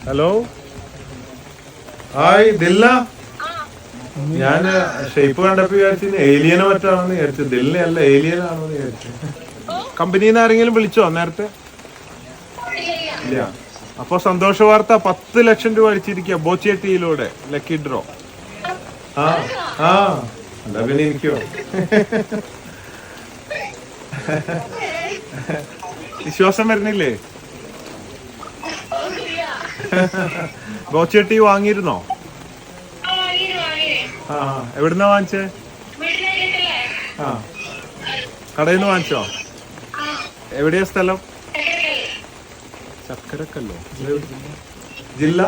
Hello. Hi ദില്ല. ഞാൻ shape കണ്ടപ്പോ വിചാരിച്ചു ഏലിയനെ മറ്റാണെന്ന് വിചാരിച്ചു. ദില്ല അല്ല ഏലിയൻ ആണെന്ന് വിചാരിച്ചു. കമ്പനിയിൽ നിന്ന് ആരെങ്കിലും വിളിച്ചോ നേരത്തെ ഇല്ല. അപ്പൊ സന്തോഷ വാർത്ത പത്ത് ലക്ഷം രൂപ അടിച്ചിരിക്കുക ബോച്ചേട്ടിയിലൂടെ ലക്കി ഡ്രോ ആ ആ. എന്താ പിന്നെ എനിക്കോ വിശ്വാസം വരുന്നില്ലേ? ബോച്ചേട്ടി വാങ്ങിയിരുന്നോ. എവിടുന്നാ വാങ്ങിച്ചേ? ആ. കടയിൽ നിന്ന് വാങ്ങിച്ചോ? എവിടെയാ സ്ഥലം? ചക്കരക്കല്ലോ. ജില്ല?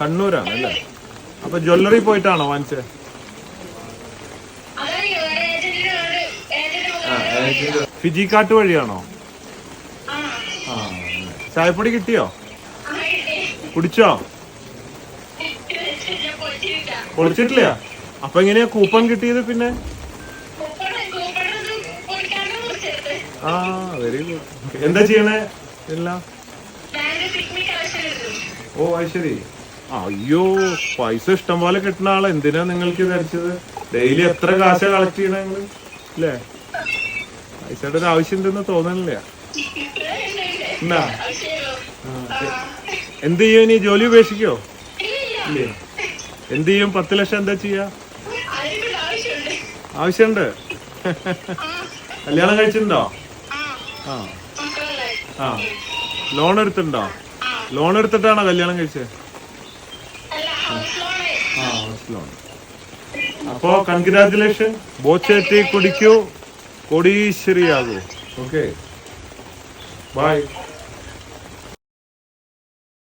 കണ്ണൂരാണ് അല്ലേ? അപ്പൊ ജ്വല്ലറി പോയിട്ടാണോ വാങ്ങിച്ചേ? ഫിജി കാട്ട് വഴിയാണോ? ചായപ്പൊടി കിട്ടിയോ? കുടിച്ചോ? കുളിച്ചിട്ടില്ല അപ്പൊ എങ്ങനെയാ കൂപ്പൺ കിട്ടിയത് പിന്നെ? ആ വെരി ഗുഡ് എന്താ ചെയ്യണേ? എല്ലാം? ഓ അത് ശരി അയ്യോ പൈസ ഇഷ്ടം പോലെ കിട്ടുന്ന ആളെ. എന്തിനാ നിങ്ങൾക്ക് അടിച്ചത്? ഡെയിലി എത്ര കാശ കളക്ട് ചെയ്യണ നിങ്ങൾ? അല്ലേ പൈസയുടെ ഒരു ആവശ്യം ഉണ്ടെന്ന് തോന്നണില്ല. എന്നാ? എന്ത് ചെയ്യും ഇനി? ജോലി ഉപേക്ഷിക്കോ? ഇല്ലേ? എന്ത് ചെയ്യും? പത്ത് ലക്ഷം എന്താ ചെയ്യാ? ആവശ്യമുണ്ട്. കല്യാണം കഴിച്ചിട്ടുണ്ടോ? ആ. ആ. ലോൺ എടുത്തിട്ടുണ്ടോ? ലോൺ എടുത്തിട്ടാണോ കല്യാണം കഴിച്ചത് ആ ഹൗസ് ലോൺ അപ്പോ കൺഗ്രാറ്റുലേഷൻ ബോച്ചേറ്റി കുടിക്കൂ കൊടീശ്വരിയാകൂ ഓക്കെ ബൈ